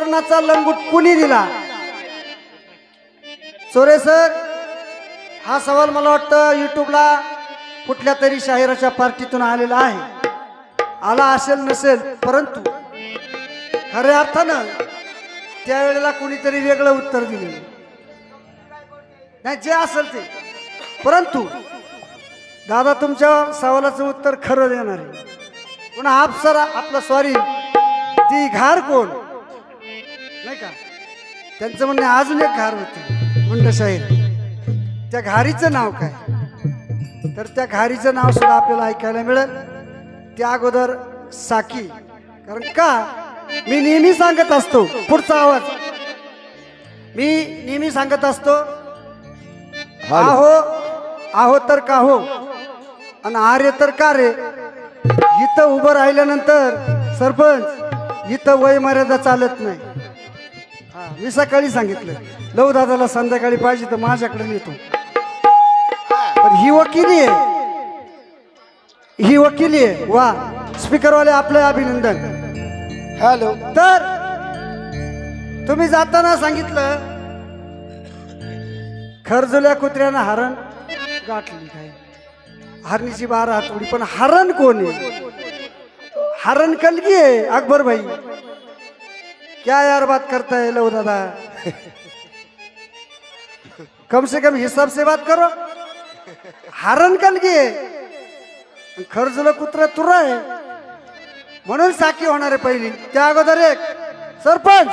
सुवर्णाचा लंगूट कुणी दिला? चोरे सर हा सवाल मला वाटतं युट्यूबला कुठल्या तरी शाहिराच्या पार्टीतून आलेला आहे. आला असेल नसेल परंतु खऱ्या अर्थानं त्यावेळेला कुणीतरी वेगळं उत्तर दिलेलं नाही जे असेल ते. परंतु दादा तुमच्या सवालाचं उत्तर खरं देणार आहे. पुन्हा आपसरा आपलं सॉरी ती घार कोण? नाही का? त्यांचं म्हणणे अजून एक घार होती. गुंडशाहीर त्या घारीचं नाव काय? तर त्या घारीचं नाव सुद्धा आपल्याला ऐकायला मिळेल. त्या अगोदर साकी. कारण का? मी नेहमी सांगत असतो पुढचा आवाज. मी नेहमी सांगत असतो आहो आहो तर का हो? आणि आर्य तर का रे? इथं उभं राहिल्यानंतर सरपंच इथं वय मर्यादा चालत नाही. मी सकाळी सांगितलं लव दादाला संध्याकाळी पाहिजे तर माझ्याकडे येतो पण ही वकिली आहे. ही वकिली आहे. वा स्पीकरवाले आपलं अभिनंदन. हॅलो. तर तुम्ही जाताना सांगितलं खरजुल्या कुत्र्यानं हरण गाठली काय हरणीची बारा हातोडी पण हरण कोण आहे? हरण कलगी आहे अकबर भाई. क्या यार बात करता है लो दादा? कम से कम हिसाब से बात करो। हरण कलगी आहे खरजुला कुत्रा तुरा आहे म्हणून साखी होणार आहे पहिली। त्या अगोदर एक? सरपंच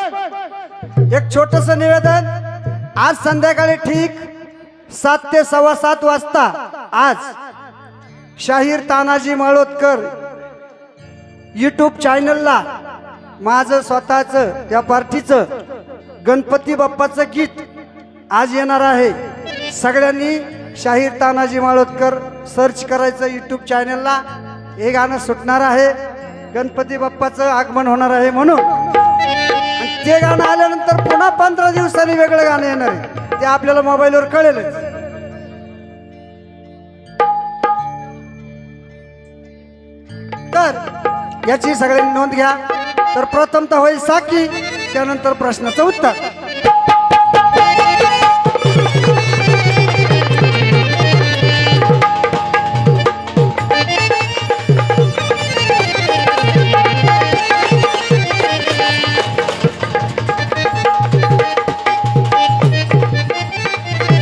एक छोटस निवेदन। आज संध्याकाळी ठीक सात ते सव्वा सात वाजता आज शाहीर तानाजी माळोतकर युट्यूब चॅनलला माझं स्वतःचं त्या पार्टीचं गणपती बाप्पाचं गीत आज येणार आहे. सगळ्यांनी शाहीर तानाजी माळोतकर सर्च करायचं युट्यूब चॅनलला हे गाणं सुटणार आहे. गणपती बाप्पाचं आगमन होणार आहे म्हणून. ते गाणं आल्यानंतर पुन्हा पंधरा दिवसांनी वेगळं गाणं येणार आहे. ते आपल्याला मोबाईलवर कळेलच. तर याची सगळ्यांनी नोंद घ्या. तर प्रथमतः होईल साकी त्यानंतर प्रश्नाचं उत्तर.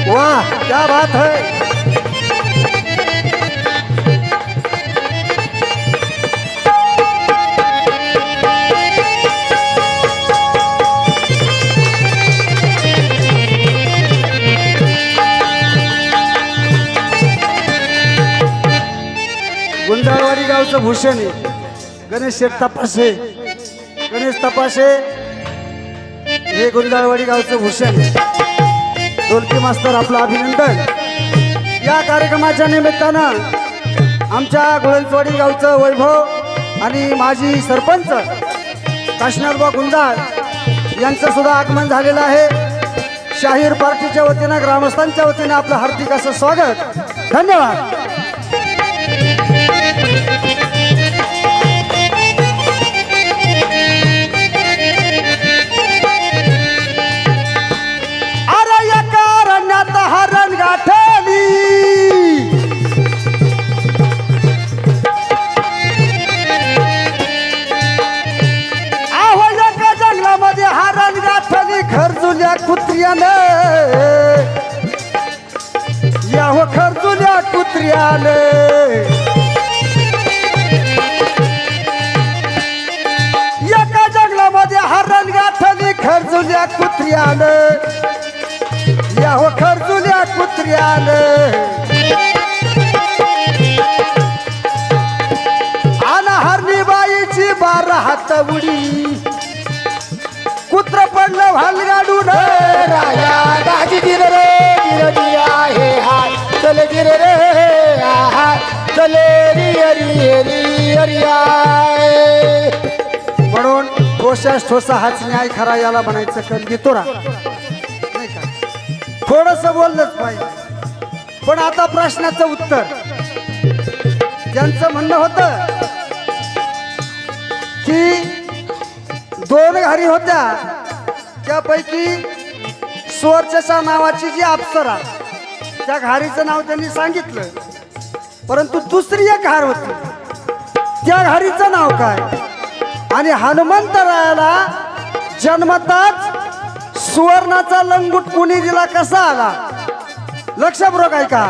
वा क्या बात है. गावचं भूषण आहे. गणेश शेठ तपासे. गणेश तपासे. हे गुंजाळवाडी गावचं भूषण आहे. ढोलकी मास्तर आपलं अभिनंदन. या कार्यक्रमाच्या निमित्तानं आमच्या गुळंजवाडी गावचं वैभव आणि माजी सरपंच काशीनाथबा गुंजाळ यांचं सुद्धा आगमन झालेलं आहे. शाहीर पार्टीच्या वतीनं ग्रामस्थांच्या वतीनं आपलं हार्दिक असं स्वागत. धन्यवाद. कुत्र्याने. या हो खरजुल्या कुत्र्याने. एका जंगलामध्ये हरण गाठली खरजुल्या या हो खरजुल्या कुत्र्याने. ठोशास ठोसा हाच न्याय खरा याला म्हणायचं कलगी तोरा. नाही का? थोडस बोललंच पाहिजे. पण आता प्रश्नाचं उत्तर. त्यांचं म्हणणं होतं की दोन घारी होत्या त्यापैकी सुवर्चसा नावाची जी अप्सरा त्या घारीचं नाव त्यांनी सांगितलं. परंतु दुसरी एक घार होती. त्या घारीचं नाव काय? आणि हनुमंतरायाला जन्मताच सुवर्णाचा लंगूट कुणी दिला कसा आला? लक्षपूर्वक ऐका?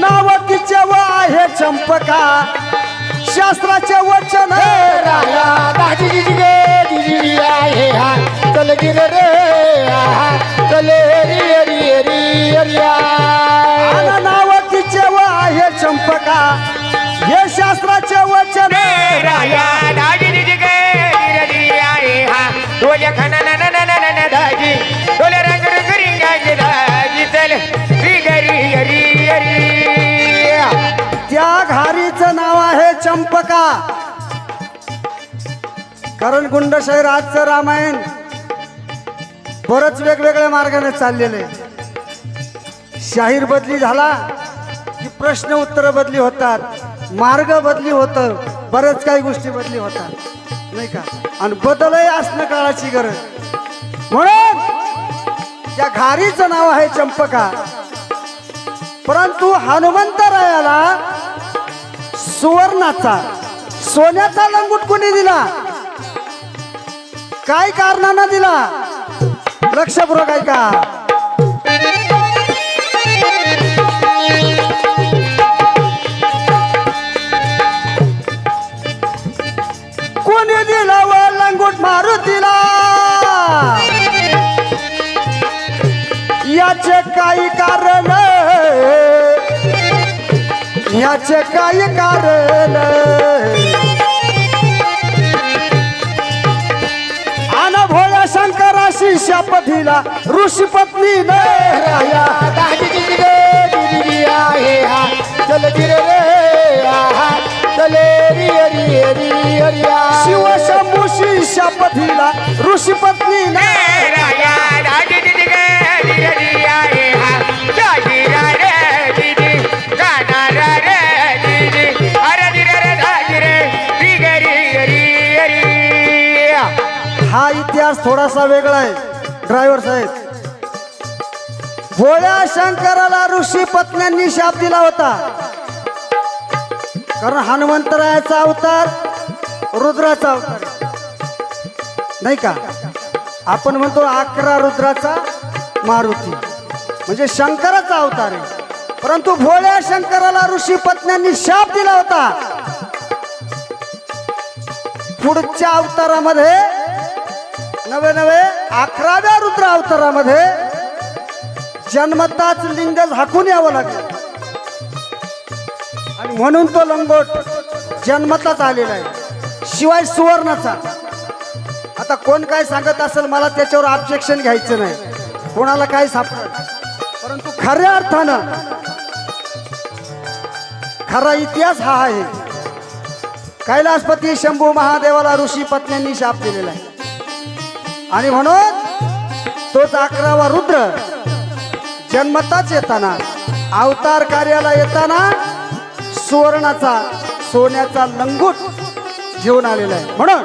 नाव तिचे व आहे चंपका शास्त्राचे वचन राया हा चल गिर रे चल री. कारण गुंडशाही आजचं रामायण बरंच वेगवेगळ्या मार्गाने चाललेलं आहे. शाहीर बदली झाला की प्रश्न उत्तर बदली होतात मार्ग बदली होतं बऱ्याच काही गोष्टी बदली होतात. नाही का? आणि बदलही असणं काळाची गरज. म्हणून त्या घारीचं नाव आहे चंपका. परंतु हनुमंतरायाला सुवर्णाचा सोन्याचा लंगूट कोणी दिला? काय कारणानं दिला? लक्षपूर्वक ऐका. कोणी दिला व लंगूट मारुतीला? याचे काही कारण याचे काही कारण रा रे दिदी अरे दिरे रे दाजी रे री गरी अरी अरी हा इतिहास थोडासा वेगळा आहे. ड्रायव्हर साहेब. भोळ्या शंकराला ऋषी पत्न्यांनी शाप दिला होता. कारण हनुमंतरायाचा अवतार रुद्राचा अवतार. नाही का? आपण म्हणतो अकरा रुद्राचा मारुती. म्हणजे शंकराचा अवतार आहे. परंतु भोळ्या शंकराला ऋषी पत्न्यांनी शाप दिला होता. पुढच्या अवतारामध्ये नवे नवे अकराव्या रुद्र अवतारामध्ये जन्मताच लिंग झाकून यावं लागेल. आणि म्हणून तो लंगोट जन्मताच आलेला आहे. शिवाय सुवर्णाचा. आता कोण काय सांगत असेल मला त्याच्यावर ऑब्जेक्शन घ्यायचं नाही. कोणाला काय सापडत? परंतु खऱ्या अर्थानं खरा इतिहास हा आहे. कैलासपती शंभू महादेवाला ऋषी पत्न्यांनी शाप दिलेला आहे. आणि म्हणून तोच अकरावा रुद्र जन्मताच येताना अवतार कार्याला येताना सुवर्णाचा सोन्याचा लंगूट घेऊन आलेला आहे. म्हणून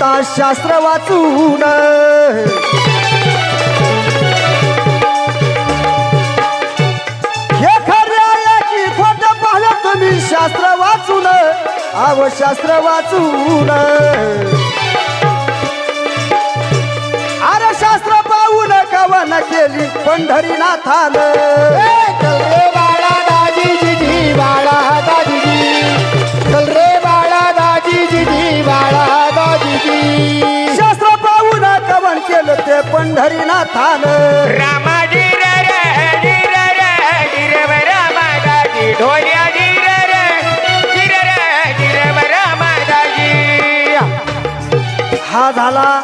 पंडिता शास्त्र वाचून. हे खऱ्या की खोट पाहिलं तुम्ही शास्त्र वाचून. आव शास्त्र वाचून. अरे शास्त्र पाहून कवन केली पंढरीनाथान? ढोल्या दाजी हा झाला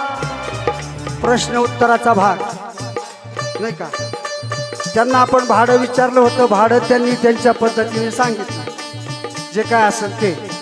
प्रश्न उत्तराचा भाग. नाही का? त्यांना आपण भाडं विचारलं होतं. भाडं त्यांनी त्यांच्या पद्धतीने सांगितलं. जे काय असेल ते.